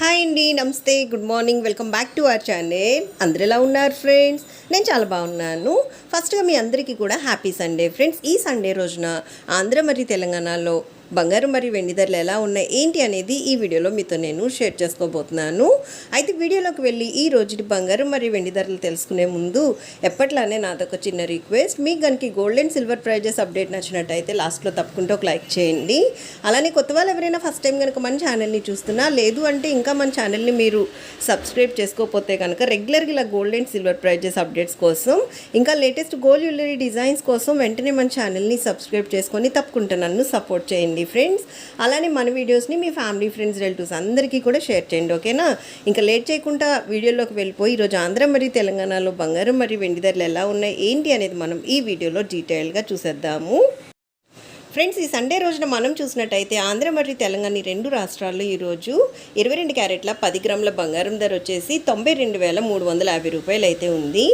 Hi అండి నమస్తే good morning welcome back to our channel. అందరు ఎలా ఉన్నారు ఫ్రెండ్స్? నేను చాలా బాగున్నాను. ఫస్ట్గా మీ అందరికీ కూడా హ్యాపీ సండే ఫ్రెండ్స్. ఈ సండే రోజున ఆంధ్ర మరియు తెలంగాణలో బంగారం మరియు వెండి ధరలు ఎలా ఉన్నాయి ఏంటి అనేది ఈ వీడియోలో మీతో నేను షేర్ చేసుకోబోతున్నాను. అయితే వీడియోలోకి వెళ్ళి ఈ రోజు బంగారం మరియు వెండి ధరలు తెలుసుకునే ముందు ఎప్పట్లానే నాదొక చిన్న రిక్వెస్ట్. మీకు కనుక gold and silver prizes update నచ్చినట్టయితే లాస్ట్లో తప్పకుండా ఒక లైక్ చేయండి. అలానే కొత్త వాళ్ళు ఎవరైనా ఫస్ట్ టైం కనుక మన ఛానల్ని చూస్తున్నా లేదు అంటే ఇంకా మన ఛానల్ని మీరు సబ్స్క్రైబ్ చేసుకోకపోతే కనుక రెగ్యులర్గా ఇలా gold and silver prizes updates కోసం ఇంకా లేటెస్ట్ గోల్డ్ జ్యువెలరీ డిజైన్స్ కోసం వెంటనే మన ఛానల్ని సబ్స్క్రైబ్ చేసుకొని తప్పకుండా నన్ను సపోర్ట్ చేయండి. ఫ్రెండ్స్. అలానే మన వీడియోస్ని మీ ఫ్యామిలీ ఫ్రెండ్స్ రిలేటివ్స్ అందరికీ కూడా షేర్ చేయండి ఓకేనా? ఇంకా లేట్ చేయకుండా వీడియోలోకి వెళ్ళిపోయి ఈరోజు ఆంధ్ర మరియు తెలంగాణలో బంగారం మరియు వెండి ధరలు ఎలా ఉన్నాయి ఏంటి అనేది మనం ఈ వీడియోలో డీటెయిల్గా చూసేద్దాము. ఫ్రెండ్స్ ఈ సండే రోజున మనం చూసినట్టయితే ఆంధ్ర మరియు తెలంగాణ రెండు రాష్ట్రాల్లో ఈరోజు ఇరవై రెండు క్యారెట్ల పది గ్రాముల బంగారం ధర వచ్చేసి తొంభై రెండు వేల మూడు వందల యాభై రూపాయలు అయితే ఉంది.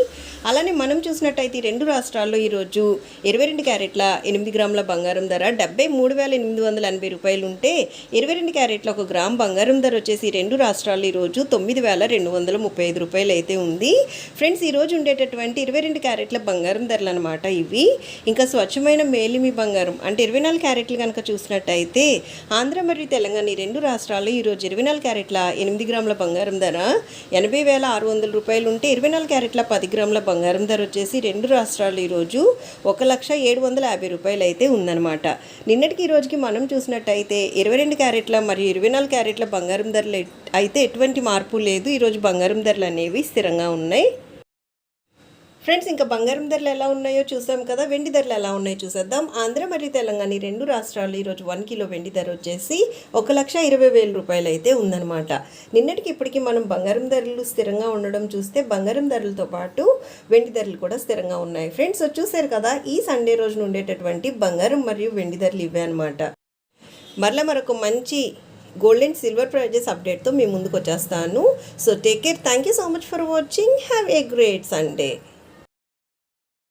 అలానే మనం చూసినట్టయితే ఈ రెండు రాష్ట్రాల్లో ఈరోజు ఇరవై రెండు క్యారెట్ల ఎనిమిది గ్రాముల బంగారం ధర డెబ్బై మూడు వేల ఎనిమిది వందల ఎనభై రూపాయలు ఉంటే ఇరవై రెండు క్యారెట్ల ఒక గ్రామ్ బంగారం ధర వచ్చేసి రెండు రాష్ట్రాల్లో ఈరోజు తొమ్మిది వేల రెండు వందల ముప్పై ఐదు రూపాయలు అయితే ఉంది. ఫ్రెండ్స్ ఈరోజు ఉండేటటువంటి ఇరవై రెండు క్యారెట్ల బంగారం ధరలు అనమాట ఇవి. ఇంకా స్వచ్ఛమైన మేలిమి బంగారం అంటే ఇరవై నాలుగు క్యారెట్లు కనుక చూసినట్టయితే ఆంధ్ర మరియు తెలంగాణ ఈ రెండు రాష్ట్రాల్లో ఈరోజు ఇరవై నాలుగు క్యారెట్ల ఎనిమిది గ్రాముల బంగారం ధర ఎనభై వేల ఆరు వందల రూపాయలు ఉంటే ఇరవై నాలుగు క్యారెట్ల పది గ్రాముల బంగారం ధర వచ్చేసి రెండు రాష్ట్రాలు ఈరోజు ఒక లక్ష ఏడు వందల యాభై రూపాయలు అయితే ఉందన్నమాట. నిన్నటికి ఈ రోజుకి మనం చూసినట్టయితే ఇరవై రెండు క్యారెట్ల మరియు ఇరవై నాలుగు క్యారెట్ల బంగారం ధరలు అయితే ఎటువంటి మార్పు లేదు. ఈరోజు బంగారం ధరలు అనేవి స్థిరంగా ఉన్నాయి. ఫ్రెండ్స్ ఇంకా బంగారం ధరలు ఎలా ఉన్నాయో చూసాం కదా. వెండి ధరలు ఎలా ఉన్నాయో చూసేద్దాం. ఆంధ్ర మరియు తెలంగాణ రెండు రాష్ట్రాలు ఈరోజు వన్ కిలో వెండి ధర వచ్చేసి ఒక లక్ష ఇరవై వేల రూపాయలు అయితే ఉందన్నమాట. నిన్నటికి ఇప్పటికి మనం బంగారం ధరలు స్థిరంగా ఉండడం చూస్తే బంగారం ధరలతో పాటు వెండి ధరలు కూడా స్థిరంగా ఉన్నాయి. ఫ్రెండ్స్ చూసారు కదా ఈ సండే రోజున ఉండేటటువంటి బంగారం మరియు వెండి ధరలు ఇవే అనమాట మరలా మరొక మంచి గోల్డ్ అండ్ సిల్వర్ ప్రైజెస్ అప్డేట్తో మీ ముందుకు వచ్చేస్తాను. So take care. Thank you so much for watching. Have a great Sunday.